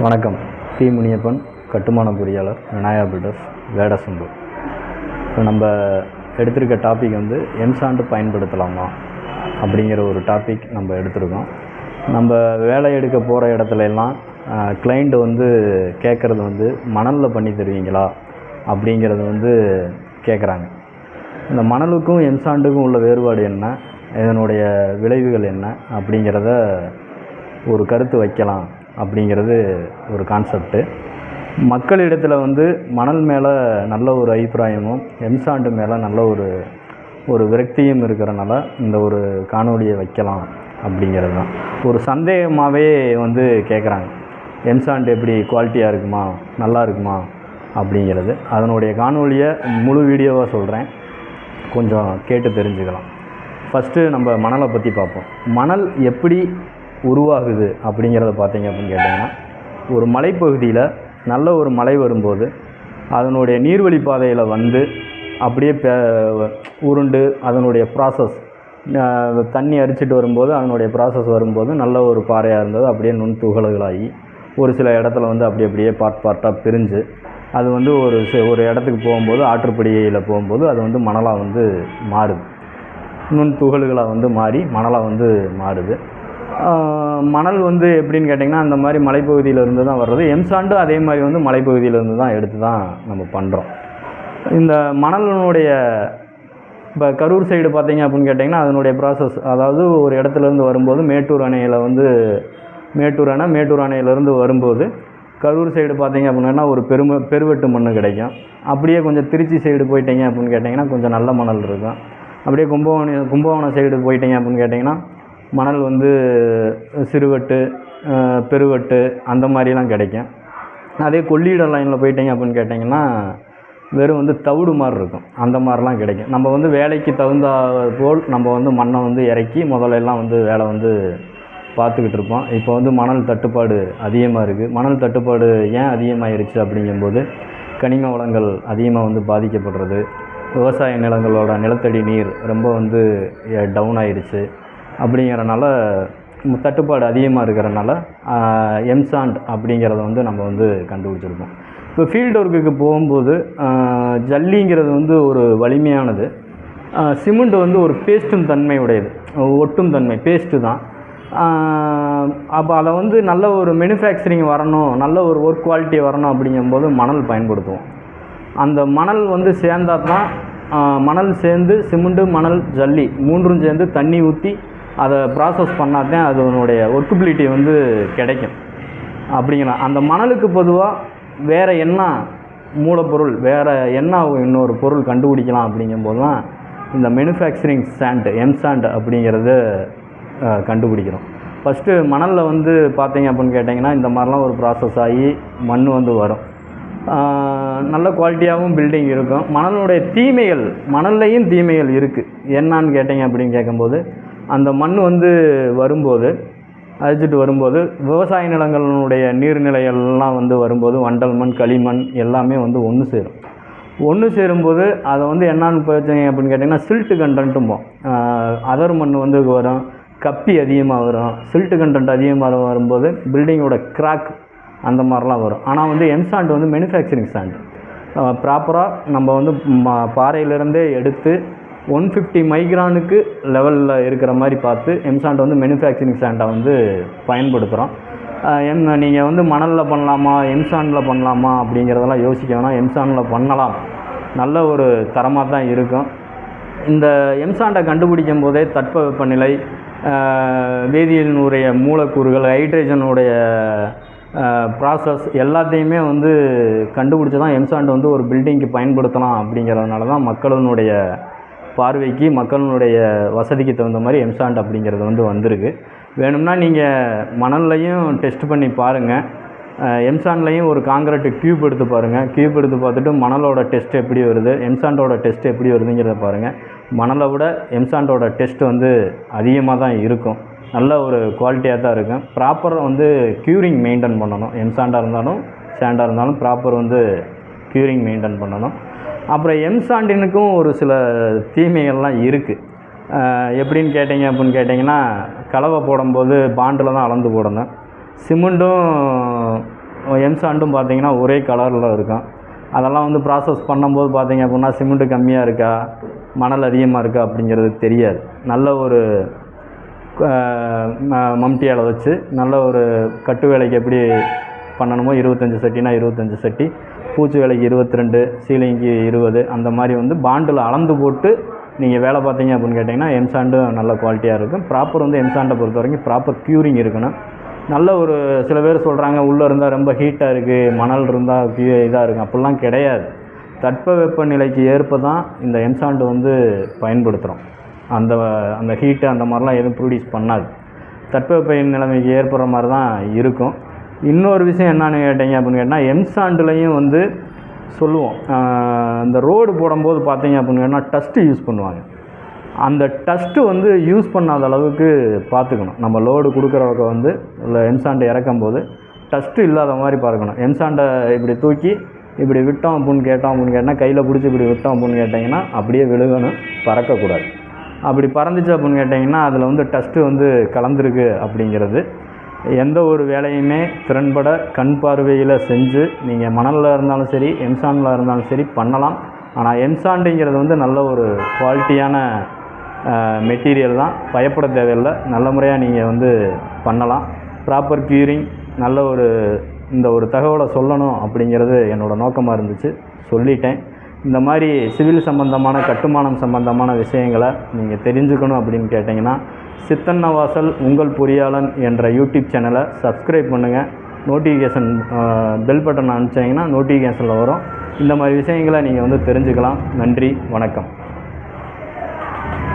வணக்கம். பி. முனியப்பன் கட்டுமான பொறியாளர் விநாயகா பில்டர்ஸ் வேடசம்பு. இப்போ நம்ம எடுத்திருக்க டாபிக் வந்து எம்சாண்டு பயன்படுத்தலாமா அப்படிங்கிற ஒரு டாபிக் நம்ம எடுத்திருக்கோம். நம்ம வேலை எடுக்க போகிற இடத்துல எல்லாம் கிளைண்ட் வந்து கேட்குறது வந்து மணலில் பண்ணி தருவீங்களா அப்படிங்கிறது வந்து கேட்குறாங்க இந்த மணலுக்கும் எம்சாண்டுக்கும் உள்ள வேறுபாடு என்ன? இதனுடைய விளைவுகள் என்ன? அப்படிங்கிறத ஒரு கருத்து வைக்கலாம். அப்படிங்கிறது ஒரு கான்செப்ட்டு மக்களிடத்தில் வந்து மணல் மேலே நல்ல ஒரு அபிப்பிராயமும் எம்சாண்டு மேலே நல்ல ஒரு ஒரு விரக்தியும் இருக்கிறனால இந்த ஒரு காணொலியை வைக்கலாம் அப்படிங்கிறது தான். ஒரு சந்தேகமாகவே வந்து கேட்குறாங்க எம்சாண்டு எப்படி குவாலிட்டியாக இருக்குமா? நல்லா இருக்குமா? அப்படிங்கிறது. அதனுடைய காணொலியை முழு வீடியோவாக சொல்கிறேன் கொஞ்சம் கேட்டு தெரிஞ்சுக்கலாம். ஃபஸ்ட்டு நம்ம மணலை பற்றி பார்ப்போம். மணல் எப்படி உருவாகுது அப்படிங்கிறத பார்த்தீங்க அப்படின்னு கேட்டிங்கன்னா ஒரு மலைப்பகுதியில் நல்ல ஒரு மழை வரும்போது அதனுடைய நீர்வழி பாதையில் வந்து அப்படியே உருண்டு அதனுடைய ப்ராசஸ் தண்ணி அரிச்சிட்டு வரும்போது அதனுடைய ப்ராசஸ் வரும்போது நல்ல ஒரு பாறையாக இருந்தது. அப்படியே நுண் துகள்களாகி ஒரு சில இடத்துல வந்து அப்படி அப்படியே பார்ட் பார்ட்டாக பிரிஞ்சு அது வந்து ஒரு சி- ஒரு இடத்துக்கு போகும்போது ஆற்றுப்படியில் போகும்போது அது வந்து மணலாக வந்து மாறுது. நுண் துகள்களாக வந்து மாறி மணலாக வந்து மாறுது. மணல் வந்து எப்படின்னு கேட்டிங்கன்னா அந்த மாதிரி மலைப்பகுதியில இருந்து தான் வர்றது. எம்சாண்டும் அதே மாதிரி வந்து மலைப்பகுதியிலேருந்து தான் எடுத்து தான் நம்ம பண்ணுறோம் இந்த மணலினுடைய இப்போ கரூர் சைடு பார்த்தீங்க அப்படின்னு கேட்டிங்கன்னா அதனுடைய ப்ராசஸ் அதாவது ஒரு இடத்துலேருந்து வரும்போது மேட்டூர் அணையில் வந்து மேட்டூர் அணை மேட்டூர் அணையிலேருந்து வரும்போது கரூர் சைடு பார்த்தீங்க அப்படின்னா ஒரு பெரும பெருவெட்டு மண் கிடைக்கும். அப்படியே கொஞ்சம் திருச்சி சைடு போயிட்டீங்க அப்படின்னு கேட்டிங்கன்னா கொஞ்சம் நல்ல மணல் இருக்கும். அப்படியே கும்பகோணம் கும்பகோணம் சைடு போயிட்டீங்க அப்படின்னு கேட்டிங்கன்னா மணல் வந்து சிறுவட்டு பெருவட்டு அந்த மாதிரிலாம் கிடைக்கும். அதே கொள்ளிடம் லைனில் போயிட்டீங்க அப்படின்னு கேட்டிங்கன்னா வெறும் வந்து தவிடு மாதிரி இருக்கும். அந்த மாதிரிலாம் கிடைக்கும். நம்ம வந்து வேலைக்கு தகுந்த போல் நம்ம வந்து மண்ணை வந்து இறக்கி முதல்ல எல்லாம் வந்து வேலை வந்து பார்த்துக்கிட்டு இருப்போம். இப்போ வந்து மணல் தட்டுப்பாடு அதிகமாக இருக்குது மணல் தட்டுப்பாடு ஏன் அதிகமாகிருச்சு அப்படிங்கும்போது கனிம வளங்கள் அதிகமாக வந்து பாதிக்கப்படுறது. விவசாய நிலங்களோட நிலத்தடி நீர் ரொம்ப வந்து டவுன் ஆயிடுச்சு அப்படிங்கிறனால தட்டுப்பாடு அதிகமாக இருக்கிறனால எம்சாண்ட் அப்படிங்கிறத வந்து நம்ம வந்து கண்டுபிடிச்சிருக்கோம். இப்போ ஃபீல்டு ஒர்க்குக்கு போகும்போது ஜல்லிங்கிறது வந்து ஒரு வலிமையானது. சிமெண்ட் வந்து ஒரு பேஸ்ட்டும் தன்மை உடையது ஒட்டும் தன்மை பேஸ்ட்டு தான். அப்போ அதை வந்து நல்ல ஒரு மேனுஃபேக்சரிங் வரணும் நல்ல ஒரு ஒர்க் குவாலிட்டி வரணும் அப்படிங்கும்போது மணல் பயன்படுத்துவோம். அந்த மணல் வந்து சேர்ந்தா தான் மணல் சேர்ந்து சிமெண்ட்டு மணல் ஜல்லி மூன்றும் சேர்ந்து தண்ணி ஊற்றி அதை ப்ராசஸ் பண்ணால் தான் அதனுடைய ஒர்க்கபிலிட்டி வந்து கிடைக்கும். அப்படிங்கிற அந்த மணலுக்கு பொதுவாக வேறு என்ன மூலப்பொருள் வேறு என்ன இன்னொரு பொருள் கண்டுபிடிக்கலாம் அப்படிங்கும்போது தான் இந்த மேனுஃபேக்சரிங் சாண்ட் எம் சாண்ட் அப்படிங்கிறத கண்டுபிடிக்கிறோம். ஃபஸ்ட்டு மணலில் வந்து பார்த்தீங்க அப்படின்னு கேட்டிங்கன்னா இந்த மாதிரிலாம் ஒரு ப்ராசஸ் ஆகி மண் வந்து வரும். நல்ல குவாலிட்டியாகவும் பில்டிங் இருக்கும். மணலுடைய தீமைகள் மணல்லையும் தீமைகள் இருக்குது என்னன்னு கேட்டிங்க அப்படின்னு கேட்கும்போது அந்த மண் வந்து வரும்போது அழிச்சிட்டு வரும்போது விவசாய நிலங்களினுடைய நீர்நிலைகள்லாம் வந்து வரும்போது வண்டல் மண் களிமண் எல்லாமே வந்து ஒன்று சேரும். ஒன்று சேரும்போது அதை வந்து என்னான்னு பிரச்சனை அப்படின்னு கேட்டிங்கன்னா சில்ட்டு கண்டென்ட்டும்போம் அதர் மண் வந்து வரும் கப்பி அதிகமாக வரும் சில்ட்டு கண்டென்ட் அதிகமாக வரும்போது பில்டிங்கோட கிராக் அந்த மாதிரிலாம் வரும். ஆனால் வந்து எம்சாண்ட் வந்து மேனுஃபேக்சரிங் சாண்ட் ப்ராப்பராக நம்ம வந்து ம- பாறையிலேருந்தே எடுத்து ஒன் ஃபிஃப்டி மைக்ரானுக்கு லெவலில் இருக்கிற மாதிரி பார்த்து எம்சாண்ட் வந்து மேனுஃபேக்சரிங் சாண்டை வந்து பயன்படுத்துகிறோம். எம் நீங்கள் வந்து மணலில் பண்ணலாமா எம்சாண்டில் பண்ணலாமா அப்படிங்கிறதெல்லாம் யோசிக்க வேணாம். எம்சாண்டில் பண்ணலாம். நல்ல ஒரு தரமாக தான் இருக்கும். இந்த எம்சாண்டை கண்டுபிடிக்கும் போதே தட்பவெப்பநிலை ஆஹ், மூலக்கூறுகள் ஹைட்ரஜனுடைய ப்ராசஸ் எல்லாத்தையுமே வந்து கண்டுபிடிச்சி தான் எம்சாண்ட் வந்து ஒரு பில்டிங்க்கு பயன்படுத்தலாம் அப்படிங்கிறதுனால தான் மக்களினுடைய பார்வைக்கு மக்களினுடைய வசதிக்கு தகுந்த மாதிரி எம்சாண்ட் அப்படிங்கிறது வந்து வந்திருக்கு. வேணும்னா நீங்கள் மணல்லையும் டெஸ்ட் பண்ணி பாருங்கள் எம்சாண்ட்லையும் ஒரு காங்கிரட்டு கியூப் எடுத்து பாருங்கள் கியூப் எடுத்து பார்த்துட்டு மணலோட டெஸ்ட் எப்படி வருது எம்சாண்டோட டெஸ்ட் எப்படி வருதுங்கிறத பாருங்கள் மணலை விட எம்சாண்டோட டெஸ்ட் வந்து அதிகமாக தான் இருக்கும். நல்ல ஒரு குவாலிட்டியாக தான் இருக்கும். ப்ராப்பர் வந்து க்யூரிங் மெயின்டைன் பண்ணணும். எம்சாண்டாக இருந்தாலும் சாண்டாக இருந்தாலும் ப்ராப்பர் வந்து க்யூரிங் மெயின்டைன் பண்ணணும். அப்புறம் எம்சாண்டினுக்கும் ஒரு சில தீமைகள்லாம் இருக்குது எப்படின்னு கேட்டிங்க அப்படின்னு கேட்டிங்கன்னா கலவை போடும்போது பாண்டில் தான் அளந்து போடணும். சிமெண்ட்டும் எம்சாண்டும் பார்த்தீங்கன்னா ஒரே கலரில் இருக்கும். அதெல்லாம் வந்து ப்ராசஸ் பண்ணும்போது பார்த்தீங்க அப்படின்னா சிமெண்ட்டு கம்மியாக இருக்கா மணல் அதிகமாக இருக்கா அப்படிங்கிறது தெரியாது. நல்ல ஒரு மம்டியால் வச்சு நல்ல ஒரு கட்டு வேலைக்கு எப்படி பண்ணணுமோ இருபத்தஞ்சி சட்டினா இருபத்தஞ்சி சட்டி. பூச்சி வேலைக்கு இருபத்தி ரெண்டு சீலிங்க்கு இருபது அந்த மாதிரி வந்து பாண்டில் அளந்து போட்டு நீங்கள் வேலை பார்த்தீங்க அப்படின்னு கேட்டிங்கன்னா எம்சாண்டும் நல்ல குவாலிட்டியாக இருக்கும். ப்ராப்பர் வந்து எம்சாண்டை பொறுத்த வரைக்கும் ப்ராப்பர் க்யூரிங் இருக்கணும். நல்ல ஒரு சில பேர் சொல்கிறாங்க உள்ளே இருந்தால் ரொம்ப ஹீட்டாக இருக்குது மணல் இருந்தால் இதாக இருக்கும் அப்படிலாம் கிடையாது. தட்பவெப்ப நிலைக்கு ஏற்ப தான் இந்த எம்சாண்டு வந்து பயன்படுத்துகிறோம் அந்த அந்த ஹீட்டு அந்த மாதிரிலாம் எதுவும் ப்ரொடியூஸ் பண்ணாது. தட்பவெப்ப நிலைமைக்கு ஏற்படுற மாதிரி தான் இருக்கும். இன்னொரு விஷயம் என்னன்னு கேட்டிங்க அப்படின்னு கேட்டால் எம்சாண்டுலையும் வந்து சொல்லுவோம் இந்த ரோடு போடும்போது பார்த்தீங்க அப்படின்னு கேட்டால் டஸ்ட்டு யூஸ் பண்ணுவாங்க. அந்த டஸ்ட்டு வந்து யூஸ் பண்ணாத அளவுக்கு பார்த்துக்கணும். நம்ம லோடு கொடுக்குறவங்க வந்து இல்லை எம்சாண்டை இறக்கும் போது டஸ்ட்டு இல்லாத மாதிரி பார்க்கணும். எம்சாண்டை இப்படி தூக்கி இப்படி விட்டோம் அப்படின்னு கேட்டோம் அப்படின்னு கேட்டால் கையில் பிடிச்சி இப்படி விட்டோம் அப்படின்னு கேட்டிங்கன்னா அப்படியே விழுகணும் பறக்கக்கூடாது. அப்படி பறந்துச்சு அப்படின்னு கேட்டிங்கன்னா அதில் வந்து டஸ்ட்டு வந்து கலந்துருக்கு அப்படிங்கிறது எந்த ஒரு வேலையுமே திறன்பட கண் பார்வையில் செஞ்சு நீங்கள் மணலில் இருந்தாலும் சரி எம்சாண்டில் இருந்தாலும் சரி பண்ணலாம். ஆனால் எம்சாண்டுங்கிறது வந்து நல்ல ஒரு குவாலிட்டியான மெட்டீரியல் தான். பயப்பட தேவையில்லை. நல்ல முறையாக நீங்கள் வந்து பண்ணலாம். ப்ராப்பர் க்யூரிங் நல்ல ஒரு இந்த ஒரு தகவலை சொல்லணும் அப்படிங்கிறது என்னோடய நோக்கமாக இருந்துச்சு. சொல்லிட்டேன். இந்த மாதிரி சிவில் சம்பந்தமான கட்டுமானம் சம்பந்தமான விஷயங்களை நீங்கள் தெரிஞ்சுக்கணும் அப்படின்னு கேட்டிங்கன்னா சித்தன்னவாசல் உங்கள் பொறியாளன் என்ற யூடியூப் சேனலை சப்ஸ்கிரைப் பண்ணுங்கள் நோட்டிஃபிகேஷன் பெல் பட்டன் அனுப்பிச்சிங்கன்னா நோட்டிஃபிகேஷனில் வரும். இந்த மாதிரி விஷயங்களை நீங்கள் வந்து தெரிஞ்சுக்கலாம். நன்றி வணக்கம்.